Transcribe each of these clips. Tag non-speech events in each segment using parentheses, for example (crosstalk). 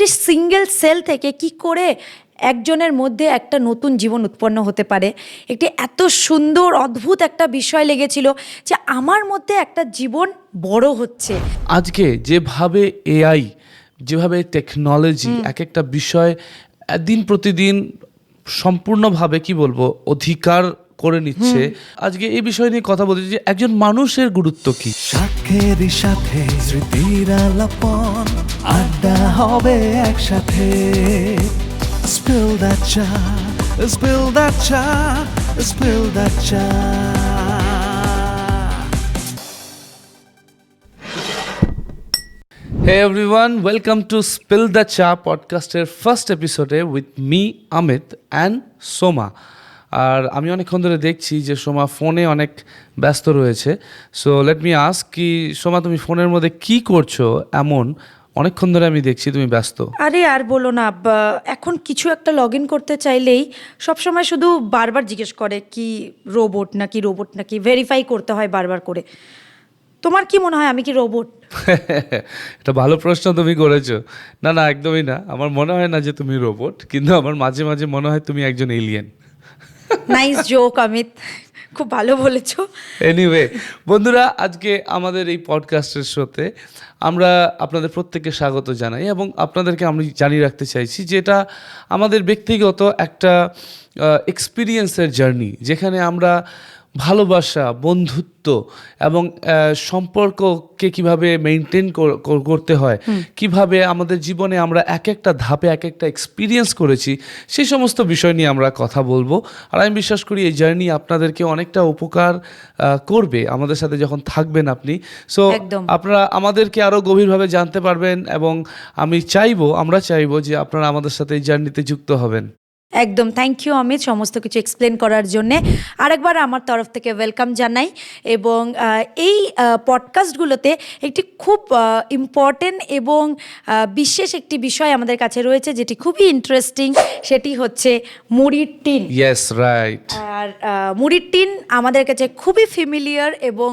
একটি single cell থেকে কি করে একজনের মধ্যে একটা নতুন জীবন উৎপন্ন হতে পারে? একটি এত সুন্দর অদ্ভুত একটা বিষয় লেগেছিল যে আমার মধ্যে একটা জীবন বড় হচ্ছে। আজকে যেভাবে এআই যেভাবে টেকনোলজি এক একটা বিষয় দিন প্রতিদিন সম্পূর্ণভাবে কি বলব অধিকার করে নিচ্ছে। আজকে এই বিষয় নিয়ে কথা বলতে যে একজন মানুষের গুরুত্ব কি? সাক্ষের সাথে স্মৃতির আলাপন আড্ডা হবে একসাথে। Spill that চা Spill that cha that cha. Hey everyone welcome to spill the cha পডকাস্টের first এপিসোডে with me Amit and Soma আর আমি অনেকক্ষণ ধরে দেখছি যে সোমা ফোনে অনেক ব্যস্ত রয়েছে। সো লেট মি আস্ক কি সোমা তুমি ফোনের মধ্যে কি করছ এমন? অনেকক্ষণ ধরে আমি দেখছি তুমি ব্যস্ত। আরে আর বলো না এখন কিছু একটা লগ ইন করতে চাইলেই সবসময় শুধু বারবার জিজ্ঞেস করে কি রোবট নাকি রোবট নাকি ভেরিফাই করতে হয় বারবার করে। তোমার কি মনে হয় আমি কি রোবট (laughs) এটা ভালো প্রশ্ন তুমি করেছ। না না একদমই না। আমার মনে হয় না যে তুমি রোবট কিন্তু আমার মাঝে মাঝে মনে হয় তুমি একজন এলিয়েন নাইস জোক অমিত খুব ভালো বলেছ। এনিওয়ে বন্ধুরা, আজকে আমাদের এই পডকাস্টের শোতে আমরা আপনাদের প্রত্যেককে স্বাগত জানাই এবং আপনাদেরকে আমি জানিয়ে রাখতে চাইছি যেটা আমাদের ব্যক্তিগত একটা এক্সপিরিয়েন্সের জার্নি যেখানে আমরা ভালোবাসা বন্ধুত্ব এবং সম্পর্ককে কীভাবে মেনটেন করতে হয় কীভাবে আমাদের জীবনে আমরা এক একটা ধাপে এক একটা এক্সপিরিয়েন্স করেছি সেই সমস্ত বিষয় নিয়ে আমরা কথা বলব। আর আমি বিশ্বাস করি এই জার্নি আপনাদেরকে অনেকটা উপকার করবে আমাদের সাথে যখন থাকবেন আপনি। সো আপনারা আমাদেরকে আরও গভীরভাবে জানতে পারবেন এবং আমি চাইব আমরা চাইব যে আপনারা আমাদের সাথে এই জার্নিতে যুক্ত হবেন। একদম থ্যাংক ইউ অমিত সমস্ত কিছু এক্সপ্লেন করার জন্যে। আরেকবার আমার তরফ থেকে ওয়েলকাম জানাই এবং এই পডকাস্টগুলোতে একটি খুব ইম্পর্টেন্ট এবং বিশেষ একটি বিষয় আমাদের কাছে রয়েছে যেটি খুবই ইন্টারেস্টিং সেটি হচ্ছে মুড়ির টিন। ইয়েস রাইট আর মুড়ির টিন আমাদের কাছে খুবই ফেমিলিয়ার এবং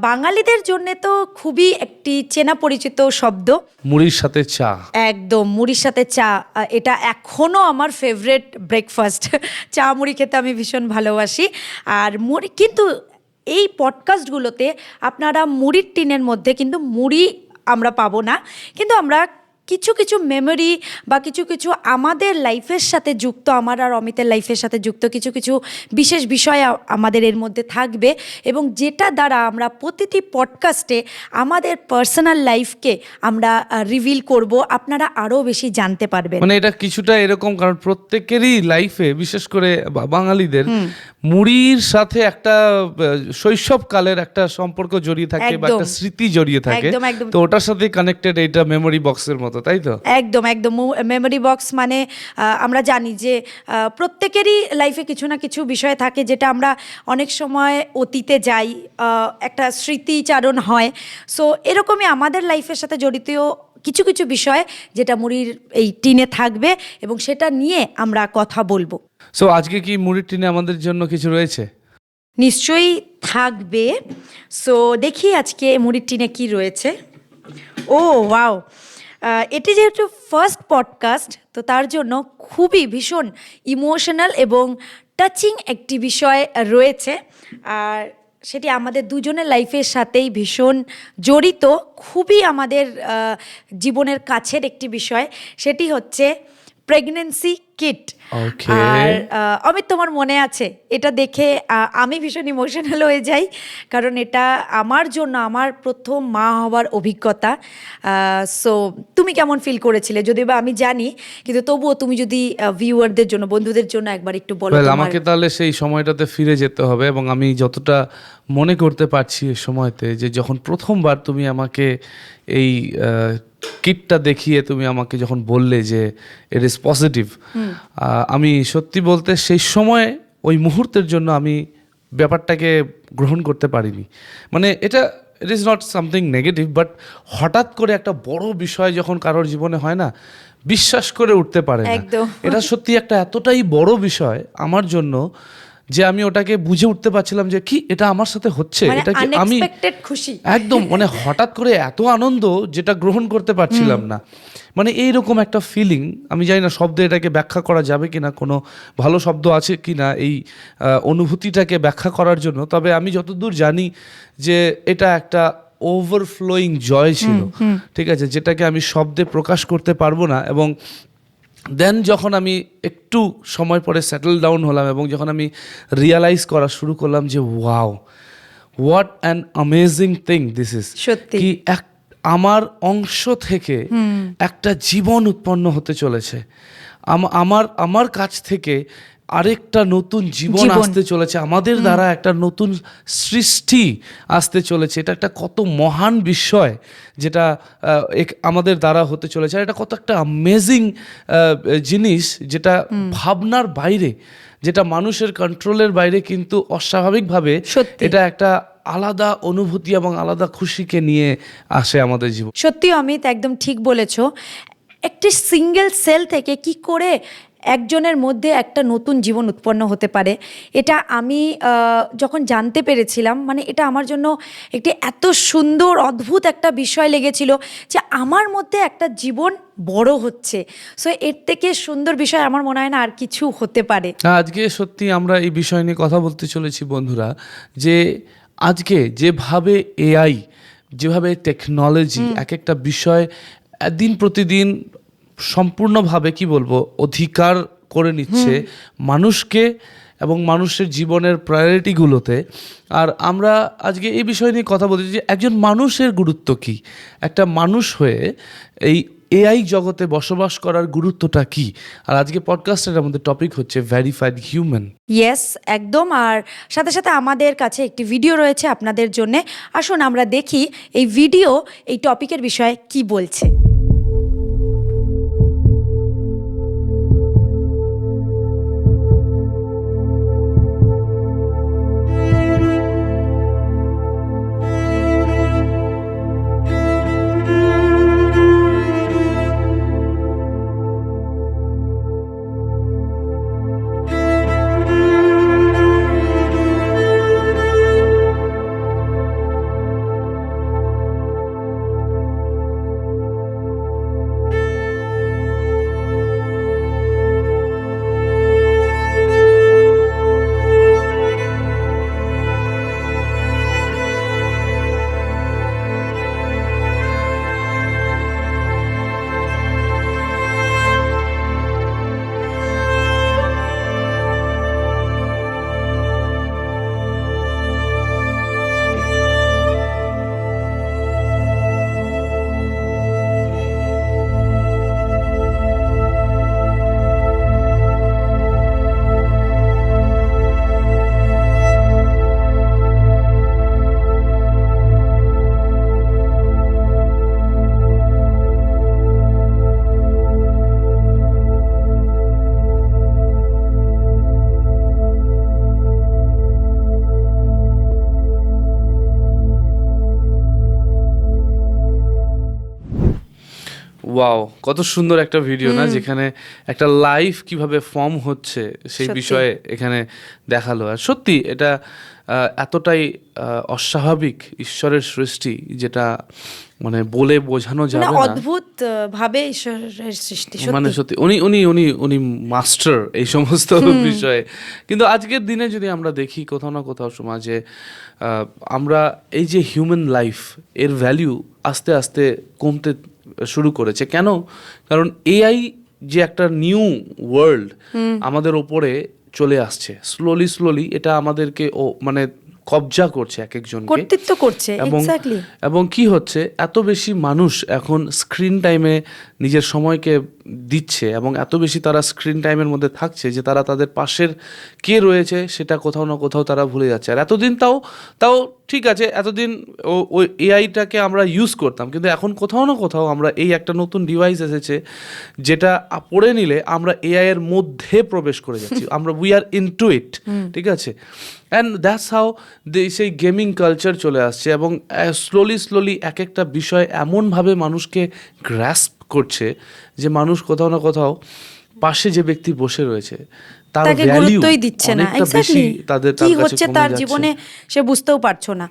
বাঙালিদের জন্য তো খুবই একটি চেনা পরিচিত শব্দ। মুড়ির সাথে চা। একদম মুড়ির সাথে চা এটা এখনও আমার ফেভারেট ব্রেকফাস্ট চা মুড়ি খেতে আমি ভীষণ ভালোবাসি। আর মুড়ি, কিন্তু এই পডকাস্টগুলোতে আপনারা মুড়ির টিনের মধ্যে কিন্তু মুড়ি আমরা পাবো না। কিন্তু আমরা কিছু কিছু মেমোরি বা কিছু কিছু আমাদের লাইফের সাথে যুক্ত আমার আর অমিতের লাইফের সাথে যুক্ত কিছু কিছু বিশেষ বিষয় আমাদের এর মধ্যে থাকবে এবং যেটা দ্বারা আমরা প্রতিটি পডকাস্টে আমাদের পার্সোনাল লাইফকে আমরা রিভিল করব আপনারা আরও বেশি জানতে পারবেন। মানে এটা কিছুটা এরকম কারণ প্রত্যেকেরই লাইফে বিশেষ করে বাঙালিদের মুড়ির সাথে একটা শৈশবকালের একটা সম্পর্ক জড়িয়ে থাকে বা একটা স্মৃতি জড়িয়ে থাকে। তো ওটার সাথে কানেক্টেড এটা মেমোরি বক্সের মতো। তাই তো? একদম একদম। মেমোরি বক্স মানে আমরা জানি যে প্রত্যেকেরই লাইফে কিছু না কিছু বিষয় থাকে যেটা আমরা অনেক সময় অতীতে যাই একটা স্মৃতিচারণ হয়। সো এরকমই আমাদের লাইফের সাথে জড়িত কিছু কিছু বিষয় যেটা মুড়ির এই টিনে থাকবে এবং সেটা নিয়ে আমরা কথা বলব। সো আজকে কি মুড়ির টিনে আমাদের জন্য কিছু রয়েছে? নিশ্চয়ই থাকবে। সো দেখি আজকে মুড়ির টিনে কি রয়েছে। ও ওয়াও এটি যেহেতু ফার্স্ট পডকাস্ট তো তার জন্য খুবই ভীষণ ইমোশনাল এবং টাচিং একটি বিষয় রয়েছে। আর সেটি আমাদের দুজনের লাইফের সাথেই ভীষণ জড়িত, খুবই আমাদের জীবনের কাছের একটি বিষয়। সেটি হচ্ছে প্রেগনেন্সি কিট আর অমিত তোমার মনে আছে? এটা দেখে আমি ভীষণ ইমোশনাল হয়ে যাই কারণ এটা আমার জন্য আমার প্রথম মা হওয়ার অভিজ্ঞতা। সো তুমি কেমন ফিল করেছিলে? যদি বা আমি জানি কিন্তু তবুও তুমি যদি ভিউয়ারদের জন্য বন্ধুদের জন্য একবার একটু বলো আমাকে তাহলে সেই সময়টাতে ফিরে যেতে হবে এবং আমি যতটা মনে করতে পারছি এই সময়তে যে যখন প্রথমবার তুমি আমাকে এই কিটটা দেখিয়ে তুমি আমাকে যখন বললে যে ইট ইজ পজিটিভ আমি সত্যি বলতে সেই সময় ওই মুহূর্তের জন্য আমি ব্যাপারটাকে গ্রহণ করতে পারিনি। মানে এটা it is not something negative but হঠাৎ করে একটা বড় বিষয় যখন কারোর জীবনে হয় না বিশ্বাস করে উঠতে পারে না। এটা সত্যি একটা এতটাই বড় বিষয় আমার জন্য যে আমি ওটাকে বুঝে উঠতে পারছিলাম যে কি এটা আমার সাথে হচ্ছে মানে এটা কি আমি খুশি। একদম মানে হঠাৎ করে এত আনন্দ যেটা গ্রহণ করতে পারছিলাম না। মানে এইরকম একটা ফিলিং আমি জানি না শব্দে এটাকে ব্যাখ্যা করা যাবে কি না কোনো ভালো শব্দ আছে কি না এই অনুভূতিটাকে ব্যাখ্যা করার জন্য তবে আমি যতদূর জানি যে এটা একটা ওভারফ্লোয়িং জয় ছিল। ঠিক আছে যেটাকে আমি শব্দে প্রকাশ করতে পারব না এবং দেন যখন আমি একটু সময় পরে সেটেল ডাউন হলাম এবং যখন আমি রিয়ালাইজ করা শুরু করলাম যে wow what an amazing thing this is সত্যি। কি এক আমার অংশ থেকে একটা জীবন উৎপন্ন হতে চলেছে। আমার আমার কাছ থেকে আরেকটা নতুন জীবন। আসতে চলেছে। আমাদের দ্বারা একটা নতুন সৃষ্টি আসতে চলেছে। এটা একটা কত মহান বিষয় যেটা আমাদের দ্বারা হতে চলেছে। আর এটা কত একটা অ্যামেজিং জিনিস যেটা ভাবনার বাইরে যেটা মানুষের কন্ট্রোলের বাইরে কিন্তু অস্বাভাবিকভাবে এটা একটা আলাদা অনুভূতি এবং আলাদা খুশিকে নিয়ে আসে আমাদের জীবন। সত্যি অমিত একদম ঠিক বলেছ। একটি সিঙ্গেল সেল থেকে কি করে একজনের মধ্যে একটা নতুন জীবন উৎপন্ন হতে পারে। এটা আমি যখন জানতে পেরেছিলাম মানে এটা আমার জন্য একটি এত সুন্দর অদ্ভুত একটা বিষয় লেগেছিল যে আমার মধ্যে একটা জীবন বড় হচ্ছে। সো এর থেকে সুন্দর বিষয় আমার মনে হয় না আর কিছু হতে পারে। আজকে সত্যি আমরা এই বিষয় নিয়ে কথা বলতে চলেছি বন্ধুরা যে আজকে যেভাবে এআই যেভাবে টেকনোলজি এক একটা বিষয় দিন প্রতিদিন সম্পূর্ণভাবে কি বলব অধিকার করে নিচ্ছে মানুষকে এবং মানুষের জীবনের প্রায়োরিটিগুলোতে। আর আমরা আজকে এই বিষয় নিয়ে কথা বলছি যে একজন মানুষের গুরুত্ব কি? একটা মানুষ হয়ে এই এআই জগতে বসবাস করার গুরুত্বটা কি? আর আজকে পডকাস্টের আমাদের টপিক হচ্ছে ভ্যারিফাইড হিউম্যান ইয়েস একদম। আর সাথে সাথে আমাদের কাছে একটি ভিডিও রয়েছে আপনাদের জন্য। আসুন আমরা দেখি এই ভিডিও এই টপিকের বিষয়ে কি বলছে। ওয়াও কত সুন্দর একটা ভিডিও না? যেখানে একটা লাইফ কীভাবে ফর্ম হচ্ছে সেই বিষয়ে এখানে দেখাল। আর সত্যি এটা এতটাই অস্বাভাবিক ঈশ্বরের সৃষ্টি যেটা মানে বলে বোঝানো মানে যাবে না। অদ্ভুত ভাবে ঈশ্বরের সৃষ্টি মানে সত্যি উনি উনি উনি উনি মাস্টার এই সমস্ত বিষয়ে। কিন্তু আজকের দিনে যদি আমরা দেখি কোথাও না কোথাও সমাজে আহ, আমরা এই যে হিউম্যান লাইফ এর ভ্যালিউ আস্তে আস্তে কমতে শুরু করেছে। কেন? কারণ এআই যে একটা নিউ ওয়ার্ল্ড আমাদের ওপরে চলে আসছে। স্লোলি স্লোলি এটা আমাদেরকে ও মানে কবজা করছে এক একজনকে কর্তৃত্ব করছে এবং এবং কি হচ্ছে এত বেশি মানুষ এখন স্ক্রিন টাইমে নিজের সময়কে দিচ্ছে এবং এত বেশি তারা স্ক্রিন টাইমের মধ্যে থাকছে যে তারা তাদের পাশের কে রয়েছে সেটা কোথাও না কোথাও তারা ভুলে যাচ্ছে। আর এতদিন তাও তাও ঠিক আছে এতদিন ও- ওই এআইটাকে আমরা ইউজ করতাম কিন্তু এখন কোথাও না কোথাও আমরা এই একটা নতুন ডিভাইস এসেছে যেটা পড়ে নিলে আমরা এআই এর মধ্যে প্রবেশ করে যাচ্ছি। (laughs) আমরা we are into it ঠিক আছে? অ্যান্ড দ্যাটস হাউ সেই গেমিং কালচার চলে আসছে এবং স্লোলি স্লোলি এক একটা বিষয় এমনভাবে মানুষকে গ্রাস্প করছে যে মানুষ কোথাও না কোথাও পাশে যে ব্যক্তি বসে রয়েছে তার গুরুত্বই দিচ্ছে না। এক্স্যাক্টলি তাদের কি হচ্ছে তার জীবনে সে বুঝতেও পারছ না।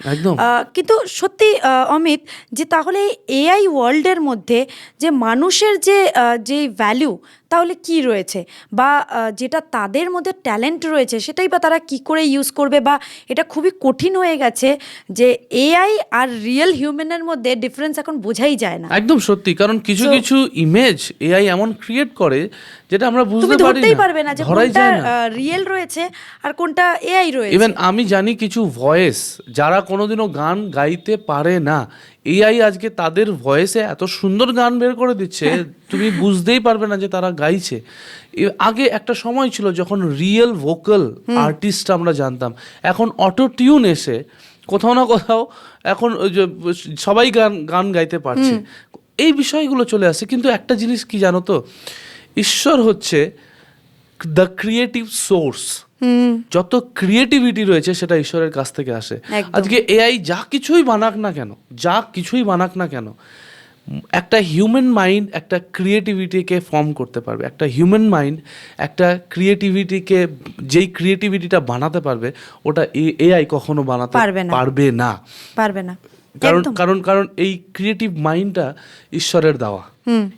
কিন্তু সত্যি অমিত যে তাহলে এআই ওয়ার্ল্ডের মধ্যে যে মানুষের যে যে ভ্যালু তাহলে কি রয়েছে? বা যেটা তাদের মধ্যে ট্যালেন্ট রয়েছে সেটাই বা তারা কি করে ইউজ করবে? বা এটা খুবই কঠিন হয়ে গেছে যে এআই আর রিয়েল হিউম্যানের মধ্যে ডিফারেন্স এখন বোঝাই যায় না। একদম সত্যি কারণ কিছু কিছু ইমেজ এআই এমন ক্রিয়েট করে যেটা আমরা বুঝতে পারি পারবে না যে কোনটা রিয়েল রয়েছে আর কোনটা এআই রয়েছে। ইভেন আমি জানি কিছু ভয়েস যারা কোনোদিনও গান গাইতে পারে না এআই আজকে তাদের ভয়েসে এত সুন্দর গান বের করে দিচ্ছে তুমি বুঝতেই পারবে না যে তারা গাইছে। আগে একটা সময় ছিল যখন রিয়েল ভোকাল আর্টিস্ট আমরা জানতাম। এখন অটো টিউন এসে কোথাও না কোথাও এখন ওই যে সবাই গান গান গাইতে পারছে। এই বিষয়গুলো চলে আসে কিন্তু একটা জিনিস কি জানো তো? ঈশ্বর হচ্ছে দ্য ক্রিয়েটিভ সোর্স যত ক্রিয়েটিভিটি রয়েছে সেটা ঈশ্বরের কাছ থেকে আসে। আজকে এআই যা কিছুই বানাক না কেন যা কিছুই বানাক না কেন একটা হিউম্যান মাইন্ড একটা ক্রিয়েটিভিটিকে ফর্ম করতে পারবে। একটা হিউম্যান মাইন্ড একটা ক্রিয়েটিভিটিকে যেই ক্রিয়েটিভিটিটা বানাতে পারবে ওটা এআই কখনো বানাতে পারবে না। পারবে না। পারবে না। কারণ কারণ কারণ এই ক্রিয়েটিভ মাইন্ডটা ঈশ্বরের দেওয়া।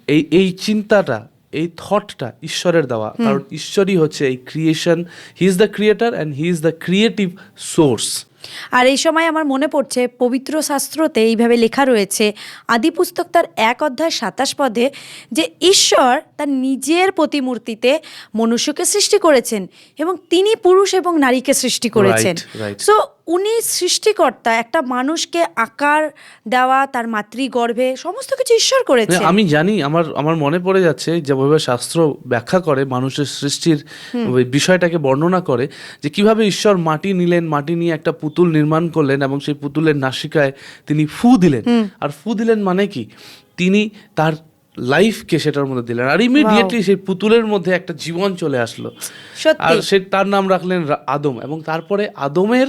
এই এই চিন্তাটা এই থটটা ঈশ্বরের দেওয়া। কারণ ঈশ্বরই হচ্ছে এই creation he is the creator and he is the creative source আর এই সময় আমার মনে পড়ছে পবিত্র শাস্ত্রতে এইভাবে লেখা রয়েছে আদি পুস্তক তার এক অধ্যায় সাতাশ পদে যে ঈশ্বর তার নিজের প্রতিমূর্তিতে মনুষ্যকে সৃষ্টি করেছেন এবং তিনি পুরুষ এবং নারীকে সৃষ্টি করেছেন। সো উনি সৃষ্টিকর্তা একটা মানুষকে আকার দেওয়া তার মাতৃগর্ভে সমস্ত কিছু ঈশ্বর করেছেন। আমি জানি আমার আমার মনে পড়ে যাচ্ছে যেভাবে শাস্ত্র ব্যাখ্যা করে মানুষের সৃষ্টির বিষয়টাকে বর্ণনা করে যে কীভাবে ঈশ্বর মাটি নিলেন মাটি নিয়ে একটা পুতুল নির্মাণ করলেন এবং সেই পুতুলের নাসিকায় তিনি ফু দিলেন। আর ফু দিলেন মানে কি? তিনি তার লাইফকে সেটার মধ্যে দিলেন। আর ইমিডিয়েটলি সেই পুতুলের মধ্যে একটা জীবন চলে আসলো। আর সে তার নাম রাখলেন আদম। এবং তারপরে আদমের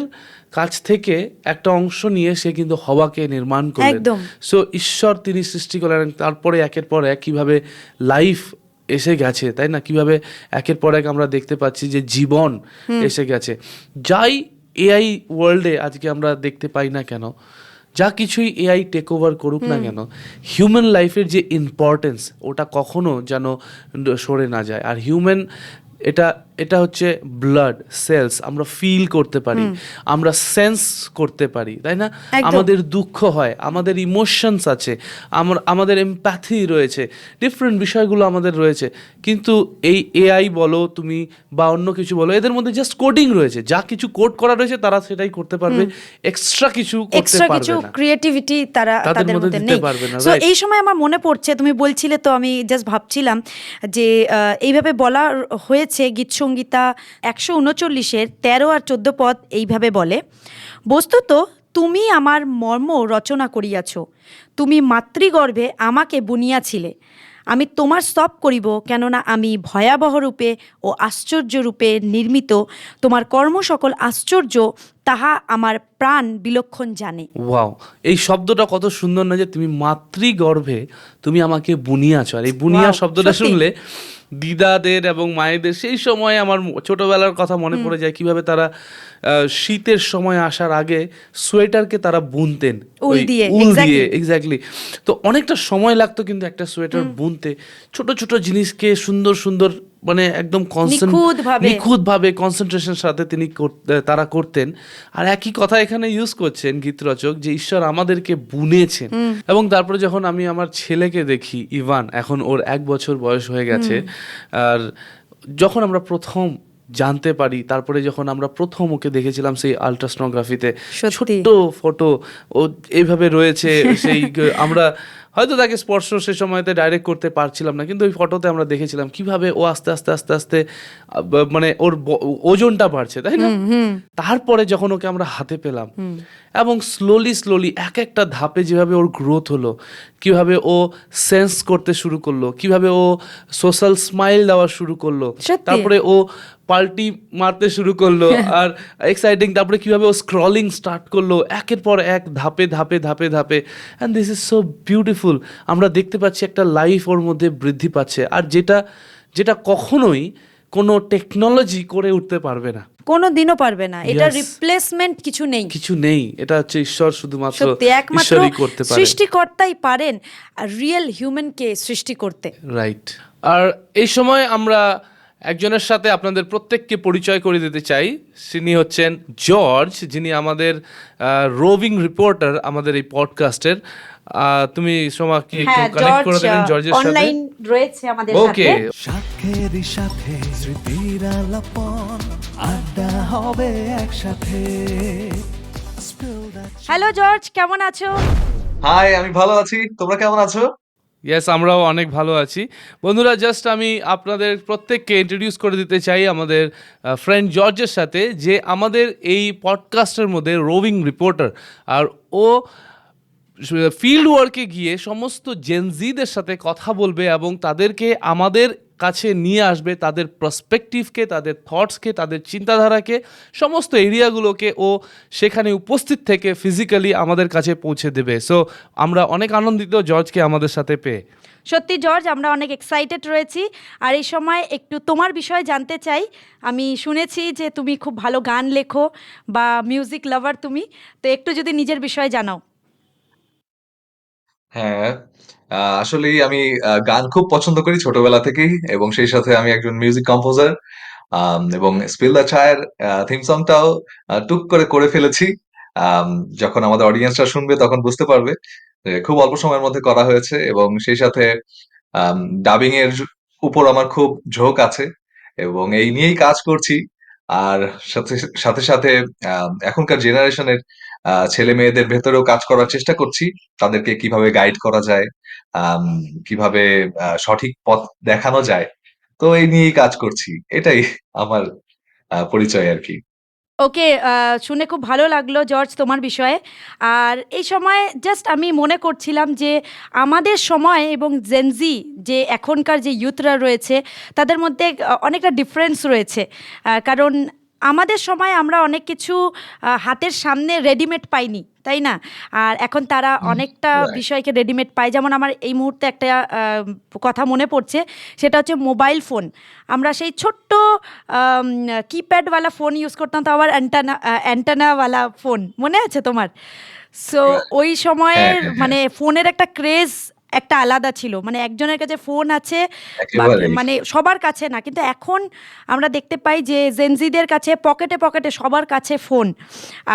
কাছ থেকে একটা অংশ নিয়ে সে কিন্তু হওয়াকে নির্মাণ করলেন। সো ঈশ্বর তিনি সৃষ্টি করলেন তারপরে একের পর এক কীভাবে লাইফ এসে গেছে তাই না? কীভাবে একের পর এক আমরা দেখতে পাচ্ছি যে জীবন এসে গেছে। যাই এআই ওয়ার্ল্ডে আজকে আমরা দেখতে পাই না কেন যা কিছুই এআই টেক ওভার করুক না কেন হিউম্যান লাইফের যে ইম্পর্টেন্স ওটা কখনো যেন সরে না যায়। আর হিউম্যান এটা এটা হচ্ছে ব্লাড সেলস আমরা ফিল করতে পারি আমরা সেন্স করতে পারি তাই না? আমাদের দুঃখ হয় আমাদের ইমোশনস আছে আমার আমাদের এমপ্যাথি রয়েছে ডিফারেন্ট বিষয়গুলো আমাদের রয়েছে কিন্তু এই এআই বলো তুমি বা অন্য কিছু বলো এদের মধ্যে জাস্ট কোডিং রয়েছে যা কিছু কোড করা রয়েছে তারা সেটাই করতে পারবে এক্সট্রা কিছু করতে এক্সট্রা পারবে কিছু ক্রিয়েটিভিটি তারা তাদের মধ্যে দিতে নেই। পারবে না, এই সময় আমার মনে পড়ছে তুমি বলছিলে তো আমি জাস্ট ভাবছিলাম যে এইভাবে বলা হয়েছে গীতসংগীতা একশো উনচল্লিশের তেরো আর চোদ্দ পদ এইভাবে বলে বস্তুত তুমি আমার মর্ম রচনা করিয়াছ তুমি মাতৃগর্ভে আমাকে বুনিয়াছিলে আমি তোমার স্তব করিব কেননা আমি ভয়াবহ রূপে ও আশ্চর্য রূপে নির্মিত তোমার কর্ম সকল আশ্চর্য তাহা আমার প্রাণ বিলক্ষণ জানে। ওয়াও এই শব্দটা কত সুন্দর না যে তুমি মাতৃগর্ভে তুমি আমাকে বুনিয়াছ আর এই বুনিয়া শব্দটা শুনলে দিদাদের এবং মায়েদের সেই সময় আমার ছোটবেলার কথা মনে পড়ে যায় কীভাবে তারা আহ, শীতের সময় আসার আগে সোয়েটারকে তারা বুনতেন। উল দিয়ে, উল দিয়ে এক্স্যাক্টলি তো অনেকটা সময় লাগতো কিন্তু একটা সোয়েটার বুনতে। ছোট ছোট জিনিসকে সুন্দর সুন্দর মানে একদম কনসেন্ট নিখুঁতভাবে। কনসেন্ট্রেশন সাথে তিনি তারা করতেন আর একই কথা এখানে ইউজ করছেন গীতরচক যে ঈশ্বর আমাদেরকে বুনেছেন এবং তারপরে যখন আমি আমার ছেলেকে দেখি ইভান এখন ওর এক বছর বয়স হয়ে গেছে আর যখন আমরা প্রথম জানতে পারি তারপরে যখন আমরা প্রথম ওকে দেখেছিলাম সেই আলট্রাসনোগ্রাফিতে। ছোট্ট ফটো ও এইভাবে রয়েছে (laughs) সেই আমরা হয়তো তাকে স্পর্শ সে সময়তে ডাইরেক্ট করতে পারছিলাম না কিন্তু ওই ফটোতে আমরা দেখেছিলাম কীভাবে ও আস্তে আস্তে আস্তে আস্তে মানে ওর ওজনটা বাড়ছে তাই না? তারপরে যখন ওকে আমরা হাতে পেলাম এবং স্লোলি স্লোলি এক একটা ধাপে যেভাবে ওর গ্রোথ হলো কীভাবে ও সেন্স করতে শুরু করল কীভাবে ও সোশ্যাল স্মাইল দেওয়া শুরু করল তারপরে ও পাল্টি মারতে শুরু করল। (laughs) আর এক্সাইটিং তারপরে কীভাবে ও স্ক্রলিং স্টার্ট করল। একের পর এক ধাপে ধাপে ধাপে ধাপে। And this is so beautiful আমরা দেখতে পাচ্ছি একটা লাইফ ওর মধ্যে বৃদ্ধি পাচ্ছে। আর যেটা যেটা কখনোই কোনো টেকনোলজি করে উঠতে পারবে না। কোনো দিনও পারবে না। এটা. রিপ্লেসমেন্ট কিছু নেই। কিছু নেই। এটা হচ্ছে ঈশ্বর শুধুমাত্র সত্যি একমাত্র করতে সৃষ্টিকর্তাই পারেন রিয়েল হিউম্যানকে সৃষ্টি করতে। রাইট আর এই সময় আমরা একজনের সাথে আপনাদের প্রত্যেককে পরিচয় করে দিতে চাই তিনি হচ্ছেন জর্জ যিনি আমাদের রোভিং রিপোর্টার আমাদের এই পডকাস্টের তুমি সোমা কি হ্যাঁ কানেক্ট করে দেবেন জর্জের সাথে? অনলাইন রয়েছে আমাদের ওকে সাথে। সাথে স্মৃতির আলাপন আড্ডা হবে একসাথে। হ্যালো জর্জ কেমন আছো? হাই আমি ভালো আছি। তোমরা কেমন আছো? ইয়েস আমরাও অনেক ভালো আছি। বন্ধুরা জাস্ট আমি আপনাদের প্রত্যেককে ইন্ট্রোডিউস করে দিতে চাই আমাদের ফ্রেন্ড জর্জের সাথে, যে আমাদের এই পডকাস্টের মধ্যে রোভিং রিপোর্টার আর ও, ফিল্ড ওয়ার্কে গিয়ে সমস্ত জেনজিদের সাথে কথা বলবে এবং তাদেরকে আমাদের কাছে নিয়ে আসবে তাদের প্রসপেকটিভকে তাদের থটসকে তাদের চিন্তাধারাকে, সমস্ত এরিয়াগুলোকে ও সেখানে উপস্থিত থেকে ফিজিক্যালি আমাদের কাছে পৌঁছে দেবে। সো আমরা অনেক আনন্দিত জর্জকে আমাদের সাথে পেয়ে। সত্যি জর্জ, আমরা অনেক এক্সাইটেড রয়েছি। আর এই সময় একটু তোমার বিষয়ে জানতে চাই। আমি শুনেছি যে তুমি খুব ভালো গান লেখো বা মিউজিক লাভার তুমি। তো একটু যদি নিজের বিষয়ে জানাও। হ্যাঁ আহ, আসলেই আমি গান খুব পছন্দ করি ছোটবেলা থেকেই এবং সেই সাথে আমি একজন মিউজিক কম্পোজার এবং স্পিল দ্য চায়ের থিম সংটাও টুক করে করে ফেলেছি। যখন আমাদের অডিয়েন্সরা শুনবে তখন বুঝতে পারবে খুব অল্প সময়ের মধ্যে করা হয়েছে এবং সেই সাথে ডাবিং এর উপর আমার খুব ঝোঁক আছে এবং এই নিয়েই কাজ করছি। আর সাথে সাথে সাথে এখনকার জেনারেশনের ছেলে মেয়েদের ভেতরেও কাজ করার চেষ্টা করছি। তাদেরকে কীভাবে গাইড করা যায় কীভাবে সঠিক পথ দেখানো যায়। তো এই নিয়েই কাজ করছি। এটাই আমার পরিচয় আর কি। ওকে শুনে খুব ভালো লাগল জর্জ তোমার বিষয়ে। আর এই সময় জাস্ট আমি মনে করছিলাম যে আমাদের সময় এবং জেনজি যে এখনকার যে ইউথরা রয়েছে, তাদের মধ্যে অনেকটা ডিফারেন্স রয়েছে। কারণ আমাদের সময় আমরা অনেক কিছু হাতের সামনে রেডিমেড পাইনি তাই না? আর এখন তারা অনেকটা বিষয়কে রেডিমেড পায়। যেমন আমার এই মুহূর্তে একটা কথা মনে পড়ছে সেটা হচ্ছে মোবাইল ফোন আমরা সেই ছোট্ট কিপ্যাডওয়ালা ফোন ইউজ করতাম তো আবার অ্যান্টানা অ্যান্টানাওয়ালা ফোন মনে আছে তোমার? সো ওই সময়ের হ্যাঁ, হ্যাঁ। মানে ফোনের একটা ক্রেজ একটা আলাদা ছিল। মানে একজনের কাছে ফোন আছে মানে সবার কাছে না কিন্তু এখন আমরা দেখতে পাই যে জেনজিদের কাছে পকেটে পকেটে সবার কাছে ফোন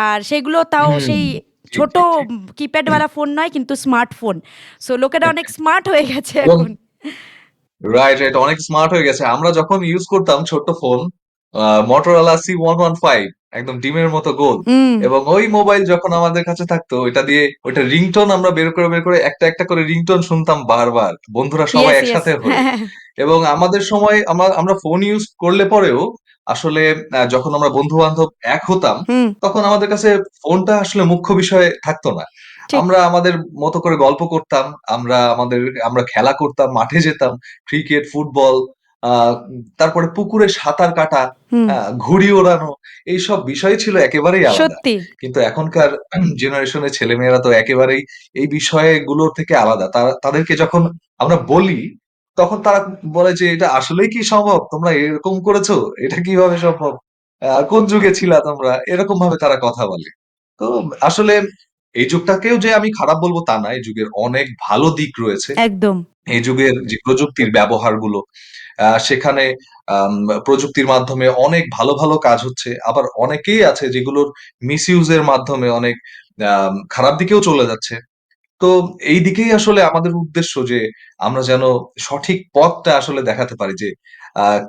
আর সেগুলো তাও সেই ছোট। কিপ্যাডওয়ালা ফোন নয় কিন্তু স্মার্টফোন সো লোকেরা অনেক (laughs) স্মার্ট হয়ে গেছে এখন। রাইট রাইট অনেক স্মার্ট হয়ে গেছে। আমরা যখন ইউজ করতাম ছোট্ট phone Motorola C one one five একদম ডিমের মতো গোল। এবং ওই মোবাইল যখন আমাদের কাছে থাকতো ওইটা দিয়ে ওইটা রিংটোন আমরা বের করে বের করে একটা একটা করে রিংটোন শুনতাম বারবার। বন্ধুরা সবাই. একসাথে হয়ে। এবং আমাদের সময় আমরা আমরা ফোন ইউজ করলে পরেও আসলে যখন আমরা বন্ধু বান্ধব এক হতাম তখন আমাদের কাছে ফোনটা আসলে মুখ্য বিষয় থাকতো না। আমরা আমাদের মতো করে গল্প করতাম আমরা আমাদের আমরা খেলা করতাম মাঠে যেতাম ক্রিকেট ফুটবল তারপরে পুকুরে সাঁতার কাটা ঘুড়ি ওড়ানো এইসব বিষয় ছিল একেবারেই আলাদা। সত্যি। কিন্তু এখনকার জেনারেশনের ছেলেমেয়েরা তো একেবারেই এই বিষয়গুলো থেকে আলাদা। তারা তাদেরকে যখন আমরা বলি তখন তারা বলে যে এটা আসলেই কি সম্ভব? তোমরা এরকম করেছ? এটা কীভাবে সম্ভব? কোন যুগে ছিলা তোমরা? এরকম ভাবে তারা কথা বলে। তো আসলে এই যুগটাকেও যে আমি খারাপ বলব তা না এই যুগের অনেক ভালো দিক রয়েছে। একদম। এই যুগের যে প্রযুক্তির ব্যবহারগুলো সেখানে প্রযুক্তির মাধ্যমে অনেক ভালো ভালো কাজ হচ্ছে। আবার অনেকেই আছে যেগুলোর মিস ইউজের মাধ্যমে অনেক খারাপ দিকেও চলে যাচ্ছে। তো এই দিকেই আসলে আমাদের উদ্দেশ্য যে আমরা যেন সঠিক পথটা আসলে দেখাতে পারি যে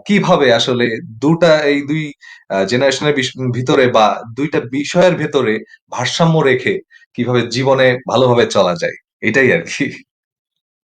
কীভাবে আসলে দুটা, এই দুই জেনারেশনের ভিতরে বা দুইটা বিষয়ের ভেতরে ভারসাম্য রেখে কীভাবে জীবনে ভালোভাবে চলা যায়। এটাই আর কি।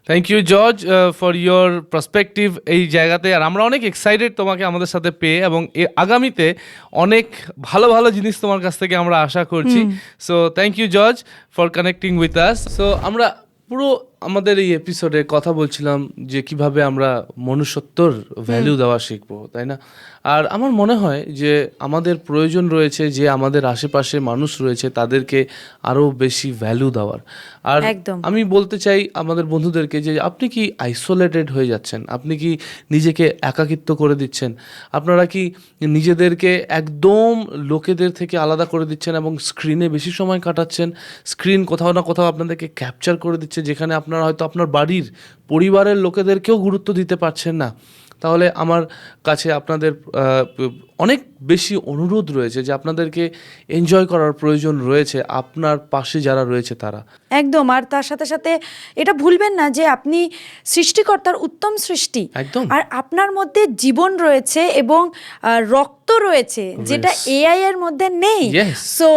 Thank you George for your perspective এই জায়গাতে। আর আমরা অনেক এক্সাইটেড তোমাকে আমাদের সাথে পেয়ে এবং এ- আগামীতে অনেক ভালো ভালো জিনিস তোমার কাছ থেকে আমরা আশা করছি। So thank you George for connecting with us so আমরা পুরো আমাদের এই এপিসোডে কথা বলছিলাম যে কীভাবে আমরা মনুষ্যত্বর ভ্যালু দেওয়া শিখব তাই না? আর আমার মনে হয় যে আমাদের প্রয়োজন রয়েছে যে আমাদের আশেপাশে মানুষ রয়েছে তাদেরকে আরও বেশি ভ্যালু দেওয়ার। আর একদম। আমি বলতে চাই আমাদের বন্ধুদেরকে যে আপনি কি আইসোলেটেড হয়ে যাচ্ছেন? আপনি কি নিজেকে একাকিত্ব করে দিচ্ছেন? আপনারা কি নিজেদেরকে একদম লোকেদের থেকে আলাদা করে দিচ্ছেন এবং স্ক্রিনে বেশি সময় কাটাচ্ছেন? স্ক্রিন কোথাও না কোথাও আপনাদেরকে ক্যাপচার করে দিচ্ছে যেখানে আপনারা হয়তো আপনার বাড়ির পরিবারের লোকেদেরকেও গুরুত্ব দিতে পারছেন না। তাহলে আমার কাছে আপনাদের অনেক বেশি অনুরোধ রয়েছে যে আপনাদেরকে এনজয় করার প্রয়োজন রয়েছে আপনার পাশে যারা রয়েছে তারা। একদম আর তার সাথে সাথে এটা ভুলবেন না যে আপনি সৃষ্টিকর্তার উত্তম সৃষ্টি। একদম। আর আপনার মধ্যে জীবন রয়েছে এবং রক্ত রয়েছে যেটা এআই এর মধ্যে নেই। সো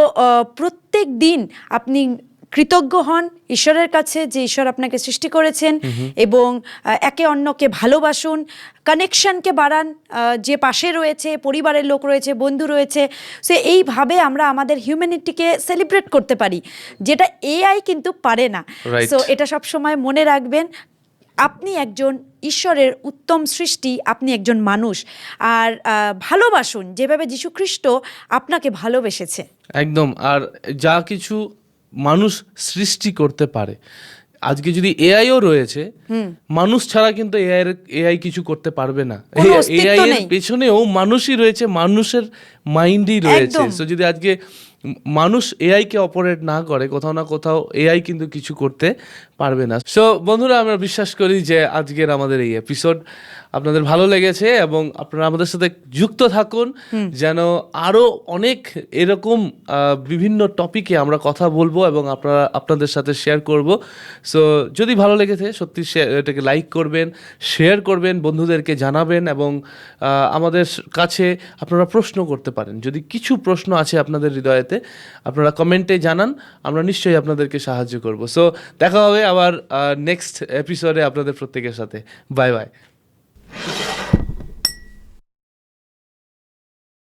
প্রত্যেক দিন আপনি কৃতজ্ঞ হন ঈশ্বরের কাছে যে ঈশ্বর আপনাকে সৃষ্টি করেছেন এবং একে অন্যকে ভালোবাসুন কানেকশনকে বাড়ান যে পাশে রয়েছে পরিবারের লোক রয়েছে বন্ধু রয়েছে সে এইভাবে আমরা আমাদের হিউম্যানিটিকে সেলিব্রেট করতে পারি যেটা এআই কিন্তু পারে না। সো এটা সব সময় মনে রাখবেন আপনি একজন ঈশ্বরের উত্তম সৃষ্টি আপনি একজন মানুষ আর ভালোবাসুন যেভাবে যীশুখ্রিস্ট আপনাকে ভালোবেসেছে। একদম আর যা কিছু মানুষ সৃষ্টি করতে পারে। আজকে যদি এআইও রয়েছে মানুষ ছাড়া কিন্তু এআই এআই কিছু করতে পারবে না। এআই এর। পেছনেও মানুষই রয়েছে মানুষের মাইন্ডই রয়েছে। তো যদি আজকে মানুষ এআই কে অপারেট না করে কোথাও না কোথাও এআই কিন্তু কিছু করতে পারবে না। সো বন্ধুরা আমরা বিশ্বাস করি যে আজকের আমাদের এই এপিসোড আপনাদের ভালো লেগেছে এবং আপনারা আমাদের সাথে যুক্ত থাকুন যেন আরও অনেক এরকম বিভিন্ন টপিকে আমরা কথা বলব এবং আপনারা আপনাদের সাথে শেয়ার করব। সো যদি ভালো লেগেছে সত্যি এটাকে লাইক করবেন শেয়ার করবেন বন্ধুদেরকে জানাবেন এবং আমাদের কাছে আপনারা প্রশ্ন করতে পারেন। যদি কিছু প্রশ্ন আছে আপনাদের হৃদয়েতে আপনারা কমেন্টে জানান আমরা নিশ্চয়ই আপনাদেরকে সাহায্য করব। সো দেখা হবে আবার নেক্সট এপিসোডে আপনাদের প্রত্যেকের সাথে। Bye bye. Thank you.